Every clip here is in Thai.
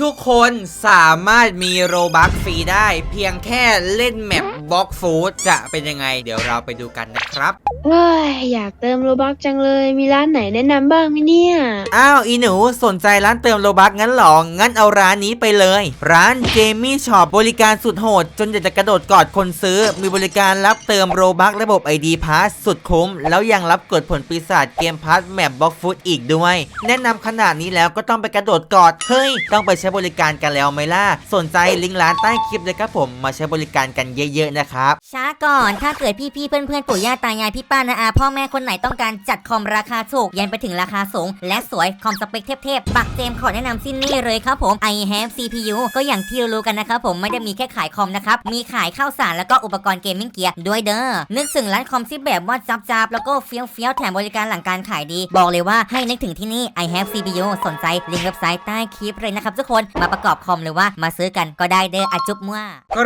ทุกคนสามารถมีโรบัคฟรีได้ เพียงแค่เล่นแมป บล็อกฟูดจะเป็นยังไง เดี๋ยวเราไปดูกันนะครับเฮ้ยอยากเติมโลบักจังเลย มีร้านไหนแนะนำบ้างไหมเนี่ย อ้าวอีหนูสนใจร้านเติมโลบัคงั้นเหรอ งั้นเอาร้านนี้ไปเลย ร้านเจมี่ช็อปบริการสุดโหด จนอยากจะกระโดดกอดคนซื้อ มีบริการรับเติมโรบัคระบบ ID Pass สุดคุ้ม แล้วยังรับกดผลปีศาจเกมพาร์ทแมปบล็อกฟูดอีกด้วย แนะนำขนาดนี้แล้วก็ต้องไปกระโดดกอดเฮ้ยต้องไปใช้บริการกันแล้วไหมล่ะสนใจลิงก์ร้านใต้คลิปเลยครับผมมาใช้บริการกันเยอะๆนะครับ ช้าก่อนถ้าเกิดพี่ๆเพื่อนๆปู่ย่าตายายพี่ป้านาอาพ่อแม่คนไหนต้องการจัดคอมราคาถูกยันไปถึงราคาสูง และสวยคอมสเปคเทพๆบักเจมส์ขอแนะนำสิ้นนี่เลยครับผม i have CPU ก็อย่างที่รู้กันนะครับผมไม่ได้มีแค่ขายคอมนะครับมีขายข้าวสารแล้วก็อุปกรณ์เกมมิ่งเกียร์ด้วยเด้อนึกถึงร้านคอมที่แบบว่าจับๆแล้วก็เฟี้ยวเฟี้ยวๆแถมบริการหลังการขายดี บอกเลยว่าให้นึกถึงที่นี่ i have CPU สนใจลิงก์เว็บไซต์ใต้คลิปเลยนะครับทุกคนมาประกอบคอมหรือว่ามาซื้อกันก็ได้เด้ออะจุ๊บมั่วก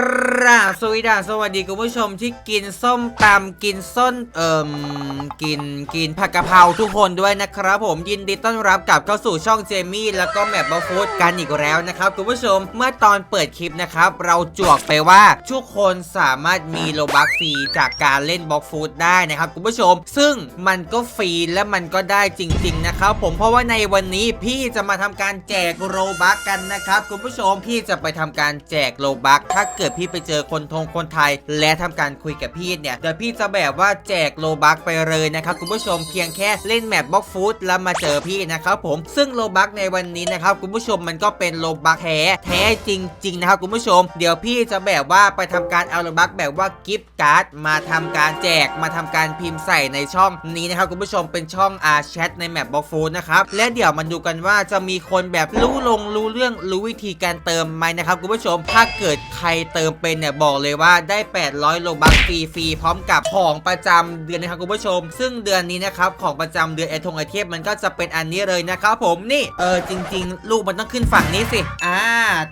ราบสวัสดีสวัสดีคุณผู้ชมที่กินส้มตำกินส้นเอ่มกินกินผักกะเพราทุกคนด้วยนะครับ ผมยินดีต้อนรับกลับเข้าสู่ช่องเจมี่แล้วก็แมปบอฟูดกันอีกแล้วนะครับคุณผู้ชมเมื่อตอนเปิดคลิปนะครับ เราจวกไปว่าทุกคนสามารถมีโลบักฟรีจากการเล่นบล็อกฟูดได้นะครับคุณผู้ชม ซึ่งมันก็ฟรีและมันก็ได้จริง ๆ นะครับผมเพราะว่าในวันนี้พี่จะมาทำการแจกโลบักกันนะครับคุณผู้ชมพี่จะไปทำการแจกโลบักถ้าเกิดพี่ไปเจอคนทงคนไทยและทำการคุยกับพี่เนี่ยเดี๋ยวพี่จะแบบว่าแจกโลบักไปเลยนะครับคุณผู้ชมเพียงแค่เล่นแมปบล็อกฟูดแล้วมาเจอพี่นะครับผมซึ่งโลบักในวันนี้นะครับคุณผู้ชมมันก็เป็นโลบักแท้แท้จริงๆนะครับคุณผู้ชม เดี๋ยวพี่จะแบบว่าไปทำการเอาโลบักแบบว่ากิฟต์การ์ดมาทำการแจกมาทำการพิมพ์ใส่ในช่องนี้นะครับคุณผู้ชมเป็นช่องอาแชทในแมปบล็อกฟูดนะครับและเดี๋ยวมาดูกันว่าจะมีคนแบบรู้ลงรู้เรื่องรู้วิธีการเติมไหมนะครับคุณผู้ชม ถ้าเกิดใครเติมเป็นเนี่ยบอกเลยว่าได้800 โลบักฟรีๆพร้อมกับของประจำเดือนนะครับคุณผู้ชม ซึ่งเดือนนี้นะครับของประจำเดือนไอทงไอเทพมันก็จะเป็นอันนี้เลยนะครับผมนี่เออจริง ๆ ลูกมันต้องขึ้นฝั่งนี้สิอ่า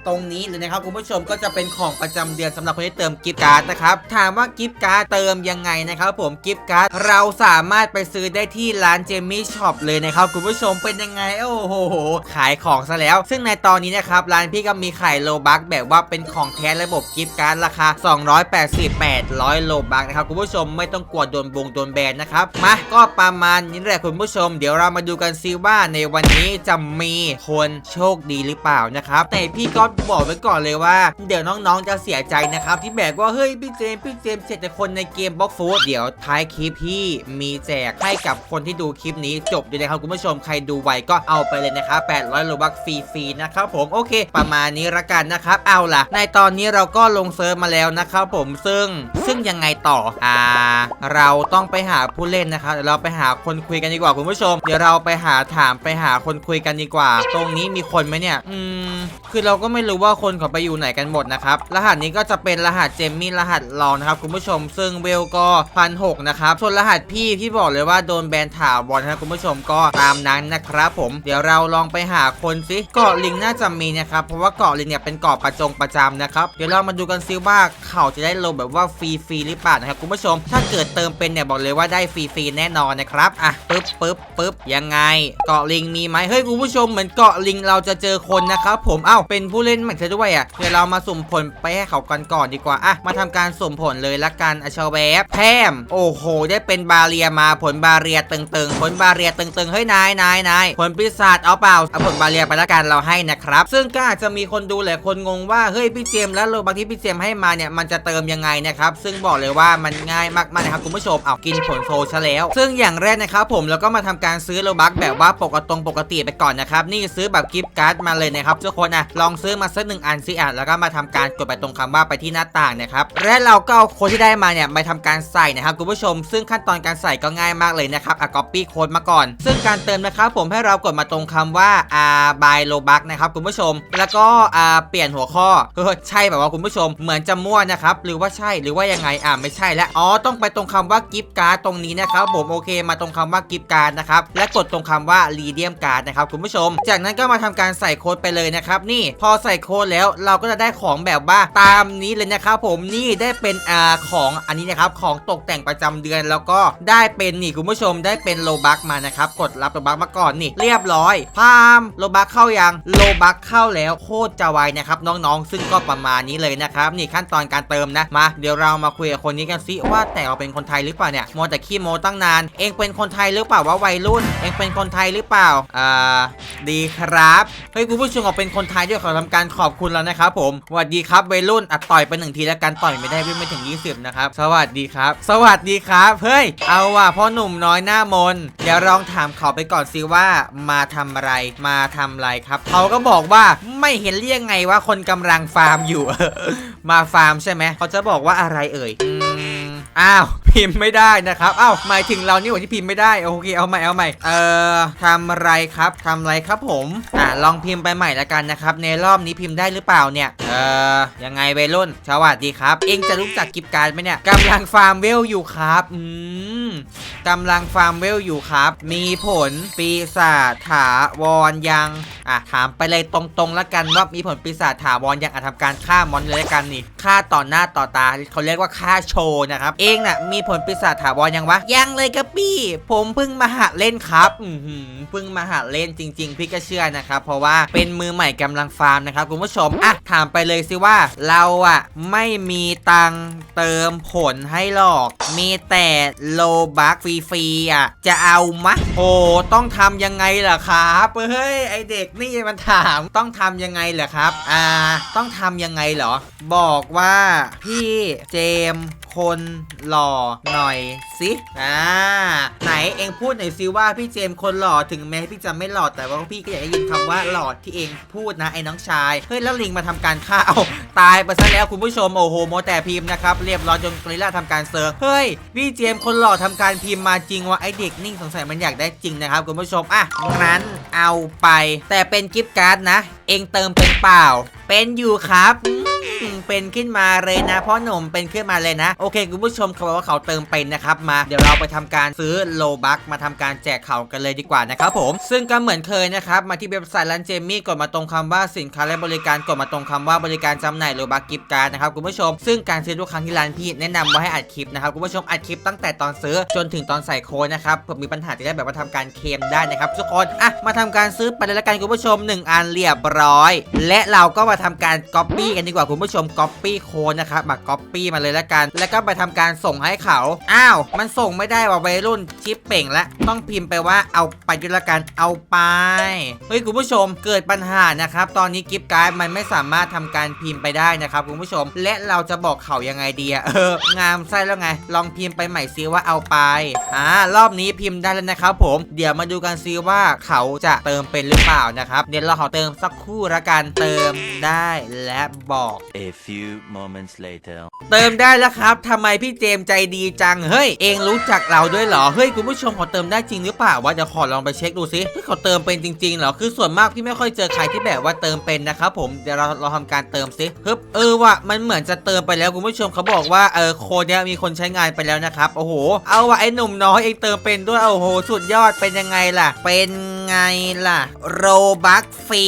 ตรงนี้เลยนะครับคุณผู้ชมก็จะเป็นของประจำเดือนสำหรับคนที่เติมกิฟต์การ์ดนะครับถามว่ากิฟต์การ์ดเติมยังไงนะครับผมกิฟต์การ์ดเราสามารถไปซื้อได้ที่ร้านเจมี่ช็อปเลยนะครับคุณผู้ชมเป็นยังไงโอ้โหขายของซะแล้ว ซึ่งในตอนนี้นะครับร้านพี่ก็มีขายโลบักแบบว่าเป็นของแท้ระบบกิฟต์การ์ดราคา2 280 800โลบักนะครับคุณผู้ชมไม่ต้องกลัวโดนบงโดนแบนนะครับมาก็ประมาณนี้แหละคุณผู้ชม เดี๋ยวเรามาดูกันซิว่าในวันนี้จะมีคนโชคดีหรือเปล่านะครับแต่พี่ก็บอกไว้ก่อนเลยว่า เดี๋ยวน้องๆจะเสียใจนะครับที่แบบว่าเฮ้ยพี่เจมส์พี่เจมส์เสร็จแต่คนในเกมบล็อกฟูดเดี๋ยวท้ายคลิปพี่มีแจกให้กับคนที่ดูคลิปนี้จบด้วยนะครับคุณผู้ชมใครดูไวก็เอาไปเลยนะครับ800โลบักฟรีๆนะครับผมโอเค ประมาณนี้ละกันนะครับเอาล่ะ ในตอนนี้เราก็ลงเซิร์ฟมาแล้วนะครับผมซึ่งซึ่งยังไงต่ออ่าเราต้องไปหาผู้เล่นนะครับเดี๋ยวเราไปหาคนคุยกันดีกว่าคุณผู้ชม เดี๋ยวเราไปหาถามไปหาคนคุยกันดีกว่า ตรงนี้มีคนไหมเนี่ย อืมคือเราก็ไม่รู้ว่าคนเขาไปอยู่ไหนกันหมดนะครับ รหัสนี้ก็จะเป็นรหัสเจมมี่รหัสรองนะครับคุณผู้ชม ซึ่งเวลก็พันหกนะครับ ส่วนรหัสพี่พี่บอกเลยว่าโดนแบนถาวรนะครับคุณผู้ชมก็ตามนั้นนะครับผม เดี๋ยวเราลองไปหาคนซิเกาะลิงน่าจะมีนะครับ เพราะว่าเกาะลิงเนี่ยเป็นเกาะประจงประจำนะครับ เดี๋ยวเรามาดูกันซิว่าเขาจะได้ลงแบบว่าฟรีฟรีๆหรือเปล่านะครับคุณผู้ชม ถ้าเกิดเติมเป็นเนี่ยบอกเลยว่าได้ฟรีฟรีๆแน่นอนนะครับอะปึ๊บปึ๊บปึ๊บยังไง เกาะลิงมีไหมเฮ้ยคุณผู้ชมเหมือนเกาะลิงเราจะเจอคนนะครับผมเอ้าเป็นผู้เล่นใหม่ซะด้วยอะเดี๋ยวเรามาสุ่มผลไปให้เขากันก่อนดีกว่าอะมาทำการสุ่มผลเลยละกันอาชาแวบแพมโอ้โห ได้เป็นบาเรียมาผลบาเรียตึงๆผลบาเรียตึงๆเฮ้ยนายนายนายผลปีศาจเอาเปล่าเอาผลบาเรียไปละกันเราให้นะครับซึ่งก็อาจจะมีคนดูหลายคนงงว่าเฮ้ยพี่เจมแล้วโลบักที่พี่เจมให้มาเนี่ยมันจะเติมยังไงนะครับซึ่งบอกเลยว่ามันง่ายมากๆนะครับคุณผู้ชมเอากินผลโซชะแล้ว ซึ่งอย่างแรกนะครับผมแล้วก็มาทำการซื้อโลบักแบบว่าปกติปกติไปก่อนนะครับนี่ซื้อแบบกิฟต์การ์ดมาเลยนะครับทุกคนอะลองซื้อมาสักหนึ่งอันสิอะแล้วก็มาทำการกดไปตรงคำว่าไปที่หน้าต่างนะครับและเราก็เอาโค้ดที่ได้มาเนี่ยไปทำการใส่นะครับคุณผู้ชม ซึ่งขั้นตอนการใส่ก็ง่ายมากเลยนะครับอะ copy โค้ดมาก่อน ซึ่งการเติมนะครับผมให้เรากดมาตรงคำว่าอ่า buy โลบักนะครับคุณผู้ชม แล้วก็อ่าเปลี่ยนหัวข้อเฮ้ยใช่แบบว่าคุณผู้ชมเหมือนจะมั่วนะครับหรือว่าใช่หรือว่ายังไงอ่าไม่ใช่แล้วอ๋อต้องไปตรงคำว่ากิฟต์การ์ดตรงนี้นะครับผมโอเคมาตรงคำว่ากิฟต์การ์ดนะครับและกดตรงคำว่ารีเดียมการ์ดนะครับคุณผู้ชม จากนั้นก็มาทำการใส่โค้ดไปเลยนะครับนี่พอใส่โค้ดแล้วเราก็จะได้ของแบบว่าตามนี้เลยนะครับผมนี่ได้เป็นอ่าของอันนี้นะครับของตกแต่งประจำเดือนแล้วก็ได้เป็นนี่คุณผู้ชมได้เป็นโลบักมานะครับกดรับโลบักมาก่อนนี่เรียบร้อยพามโลบักเข้ายังโลบักเข้าแล้วโคตรจะไวนะครับน้องๆ ซึ่งก็ประมาณนี้เลยนะครับนี่ขั้นตอนการเติมนะมาเดี๋ยวเรามาคุยกับคนนี้กันสิว่าแต่เราเป็นคนไทยหรือเปล่าเนี่ยมัวแต่ขี้โมตั้งนาน เองเป็นคนไทยหรือเปล่าว่าวัยรุ่น เองเป็นคนไทยหรือเปล่าอ่าดีครับเฮ้ยคุณผู้ชมบอกเป็นคนไทยด้วยขอทำการขอบคุณแล้วนะครับผมสวัสดีครับวัยรุ่นอะต่อยไปหนึ่งทีแล้วกันต่อยไม่ได้วิ่งไม่ถึง 20 นะครับ สวัสดีครับ สวัสดีครับเฮ้ยเอาว่ะพ่อหนุ่มน้อยหน้ามนเดี๋ยวลองถามเขาไปก่อนสิว่ามาทำอะไรมาทำอะไรครับ เขาก็บอกว่าไม่เห็นเรียกไงว่าคนกำลังฟาร์มอยู่ มาฟาร์มใช่ไหมเขาจะบอกว่าอะไรเอ่ยอ้าวพิมพ์ไม่ได้นะครับอ้าวหมายถึงเรานี่หว่าที่พิมพ์ไม่ได้โอเคเอาใหม่เอาใหม่เอ่อทำอะไรครับทำอะไรครับผมอ่าลองพิมพ์ไปใหม่ละกันนะครับในรอบนี้พิมพ์ได้หรือเปล่าเนี่ยเอ่อยังไงเวรุ่นสวัสดีครับ เองจะรู้จักกิฟการ์ดไหมเนี่ยกำลังฟาร์มเวลอยู่ครับอืมกำลังฟาร์มเวลอยู่ครับ มีผลปีศาจถาวรยังอะถามไปเลยตรงๆแล้วกันว่ามีผลปีศาจถาวรยังอาจทำการฆ่ามอนเลยละกันนี่ฆ่าต่อหน้าต่อตาเขาเรียกว่าฆ่าโชว์นะครับเองน่ะมีผลปีศาจถาวรยังวะ ยังเลยครับพี่ ผมเพิ่งมาหัดเล่นครับอือหือเพิ่งมาหัดเล่นจริง ๆ พี่ก็เชื่อนะครับ เพราะว่าเป็นมือใหม่กำลังฟาร์มนะครับคุณผู้ชมอะถามไปเลยสิว่า เราอะไม่มีตังเติมผลให้หรอก มีแต่โลบักฟรีๆอะจะเอามะโหต้องทำยังไงล่ะครับเฮ้ยไอเด็กนี่มันถามต้องทำยังไงเหรอครับ อ่า ต้องทำยังไงเหรอ บอกว่าพี่เจมคนหล่อหน่อยสิอ่าไหนเองพูดหน่อยสิว่าพี่เจมส์คนหล่อถึงแม้พี่จะไม่หล่อแต่ว่าพี่ก็อยากได้ยินคำว่าหล่อที่เองพูดนะไอ้น้องชายเฮ้ยแล้วลิงมาทำการฆ่าเอาตายไปซะแล้วคุณผู้ชมโอ้โหโมแต่พิมพ์นะครับเรียบร้อยจนกริล่าทำการเซิร์ฟเฮ้ยพี่เจมส์คนหล่อทำการพิมพ์มาจริงว่าไอเด็กนิ่งสงสัยมันอยากได้จริงนะครับคุณผู้ชมอะงั้นเอาไป แต่เป็นกิฟต์การ์ดนะ เองเติมเป็นเปล่า เป็นอยู่ครับ เป็นขึ้นมาเลยนะพ่อหนุ่มเป็นขึ้นมาเลยนะ โอเคคุณผู้ชมเขาบอกว่าเขาเติมเป็นนะครับมาเดี๋ยวเราไปทำการซื้อโลบักมาทำการแจกเขากันเลยดีกว่านะครับผมซึ่งก็เหมือนเคยนะครับมาที่เว็บไซต์ร้านเจมี่กดมาตรงคำว่าสินค้าและบริการกดมาตรงคำว่าบริการจำหน่ายโลบักกิฟต์การ์ดนะครับคุณผู้ชม ซึ่งการซื้อทุกครั้งที่ร้านพี่แนะนำว่าให้อัดคลิปนะครับคุณผู้ชมอัดคลิปตั้งแต่ตอนซื้อจนถึงตอนใส่โค้ดนะครับเผื่อมีปัญหาจะได้แบบว่าทำการเคลมได้นะครับทุกคนอะมาทำการซื้อไปเลยละกันคุณผู้ชมหนึ่งอันเรียบร้อย และเราก็มาทำการก๊อปปี้กันดีกว่าคุณผู้ชมก๊อปปี้โค้ดนะครับมาก๊อปปี้มาเลยและกัน แล้วก็ไปทำการส่งให้เขา อ้าว มันส่งไม่ได้ว่าวัยรุ่นชิปเป่งและต้องพิมพ์ไปว่าเอาไปด้วยละกันเอาไป เฮ้ยคุณผู้ชมเกิดปัญหานะครับ ตอนนี้กิฟต์การ์ดมันไม่สามารถทำการพิมพ์ไปได้นะครับคุณผู้ชม และเราจะบอกเขายังไงดีอะเอองามไส้แล้วไง ลองพิมพ์ไปใหม่ซิว่าเอาไปอ่ารอบนี้พิมพ์ได้แล้วนะครับผมเดี๋ยวมาดูกันซิว่าเขาจะเติมเป็นหรือเปล่านะครับเดี๋ยวเราขอเติมสักครู่ละกันเติมได้และบอก A few moments later. เติมได้แล้วครับทำไมพี่เจมส์ใจดีจัง เฮ้ย เองรู้จักเราด้วยเหรอ เฮ้ย คุณผู้ชมเขาเติมได้จริงหรือเปล่าวะเดี๋ยวขอลองไปเช็คดูซิเฮ้ยเขาเติมเป็นจริงๆเหรอ คือส่วนมากพี่ไม่ค่อยเจอใครที่แบบว่าเติมเป็นนะครับผม เดี๋ยวเราเราทำการเติมซิฮึบเออว่ะ มันเหมือนจะเติมไปแล้วคุณผู้ชมเขาบอกว่า เออโคดเนี้ยมีคนใช้งานไปแล้วนะครับ โอ้โห เอาว่ะไอ้หนุ่มน้อยเองเติมเป็นด้วย โอ้โห สุดยอด เป็นยังไงล่ะ เป็นไงล่ะ โรบัคฟรี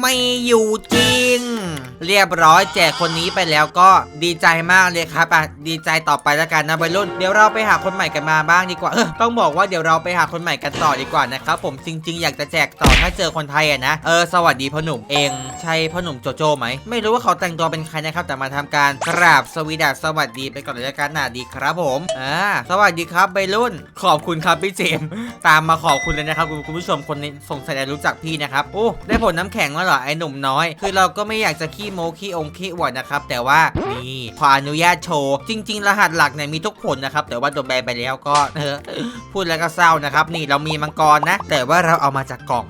ไม่อยู่จริง เรียบร้อยแจกคนนี้ไปแล้วก็ดีใจมากเลยครับอะดีใจต่อไปแล้วกันนะวัยรุ่นเดี๋ยวเราไปหาคนใหม่กันมาบ้างดีกว่าเออต้องบอกว่าเดี๋ยวเราไปหาคนใหม่กันต่อดีกว่านะครับผมจริง ๆ อยากจะแจกต่อถ้าเจอคนไทยอะนะเออสวัสดีพ่อหนุ่มเองใช่พ่อหนุ่มโจโจ้ไหมไม่รู้ว่าเขาแต่งตัวเป็นใครนะครับแต่มาทำการกราบสวีดัสสวัสดีไปก่อนเลยกันนะดีครับผมอ่าสวัสดีครับวัยรุ่น ขอบคุณครับพี่เจมตามมาขอบคุณเลยนะครับคุณผู้ชมคนนี้สงสัยจะรู้จักพี่นะครับโอ้ได้ผลน้ำแข็งแล้วเหรอไอ้หนุ่มน้อย คือเราก็ไม่อยากจะขี้โมคี้องขี้อวดนะครับ แต่ว่านี่ขออนุญาตโชว์ จริง ๆ รหัสหลักเนี่ยมีทุกผลนะครับ แต่ว่าโดนแบนไปแล้วก็เออพูดแล้วก็เศร้านะครับ นี่เรามีมังกรนะ แต่ว่าเราเอามาจากกล่อง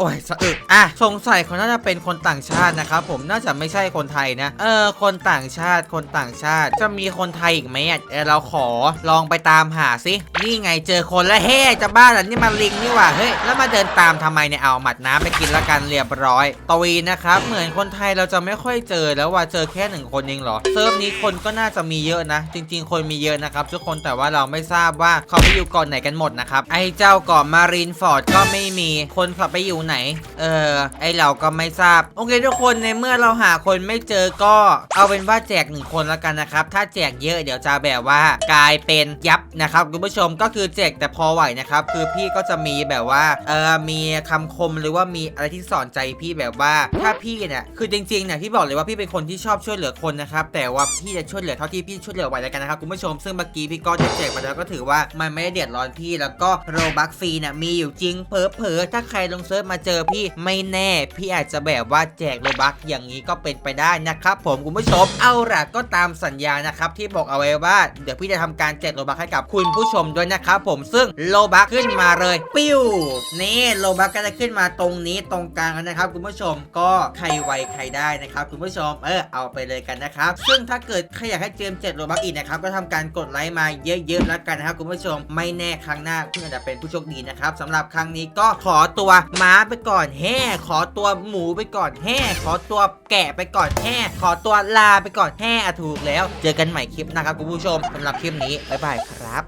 โอ้ยสะอึกอะสงสัยเขาน่าจะเป็นคนต่างชาตินะครับผมน่าจะไม่ใช่คนไทยนะ เออ คนต่างชาติคนต่างชาติ จะมีคนไทยอีกไหมอะเออเราขอลองไปตามหาสินี่ไงเจอคนแล้วเฮ้จะบ้าเหรอนี่มันลิงนี่หว่าเฮ้ยแล้วมาเดินตามทำไมเนี่ยเอาหมัดน้ำไปกินละกันเรียบร้อยตวีนะครับเหมือนคนไทยเราจะไม่ค่อยเจอแล้วว่าเจอแค่หนึ่งคนเองเหรอเซิร์ฟนี้คนก็น่าจะมีเยอะนะ จริง ๆ คนมีเยอะนะครับทุกคนแต่ว่าเราไม่ทราบว่าเขาไปอยู่เก่อนไหนกันหมดนะครับไอ้เจ้าเกาะมารีนฟอร์ดก็ไม่มีคนขับไปอยู่ไหน เออ ไอเราก็ไม่ทราบ โอเคทุกคนในเมื่อเราหาคนไม่เจอก็เอาเป็นว่าแจกหนึ่งคนแล้วกันนะครับ ถ้าแจกเยอะเดี๋ยวจะแบบว่ากลายเป็นยับนะครับคุณผู้ชมก็คือแจกแต่พอไหวนะครับ คือพี่ก็จะมีแบบว่า เออมีคำคมหรือว่ามีอะไรที่สอนใจพี่แบบว่าถ้าพี่เนี่ยคือจริงๆเนี่ยพี่บอกเลยว่าพี่เป็นคนที่ชอบช่วยเหลือคนนะครับแต่ว่าพี่จะช่วยเหลือเท่าที่พี่ช่วยเหลือไหวแล้วกันนะครับคุณผู้ชมซึ่งเมื่อกี้พี่ก็ได้แจกไปแล้วก็ถือว่ามันไม่ได้เดือดร้อนพี่แล้วก็โรบัคฟรีเนี่ยมีอยู่จริงเผลอๆถ้าใครลงเซิร์ฟมาเจอพี่ไม่แน่ พี่อาจจะแบบว่าแจกโรบัคอย่างนี้ก็เป็นไปได้นะครับผมคุณผู้ชมเอาล่ะก็ตามสัญญานะครับที่บอกเอาไว้ว่า เดี๋ยวพี่จะทำการแจกโรบัคให้กับคุณผู้ชมด้วยนะครับผมซึ่งโลบัคขึ้นมาเลยปิ้วนี่โลบัคก็จะขึ้นมาตรงนี้ตรงกลางนะครับ คุณผู้ชมก็ใครไวใครได้นะครับคุณผู้ชมเออเอาไปเลยกันนะครับซึ่งถ้าเกิดใครอยากให้เจมส์แจกโลบัคอีกนะครับก็ทำการกดไลค์มาเยอะๆแล้วกันนะครับคุณผู้ชมไม่แน่ครั้งหน้าคุณอาจจะเป็นผู้โชคดีนะครับสำหรับครั้งนี้ก็ขอตัวมาไปก่อนแฮ่ขอตัวหมูไปก่อนแฮ่ขอตัวแกะไปก่อนแฮ่ขอตัวลาไปก่อนแฮ่ถูกแล้ว เจอกันใหม่คลิปนะครับคุณผู้ชมสำหรับคลิปนี้บ๊ายบายครับ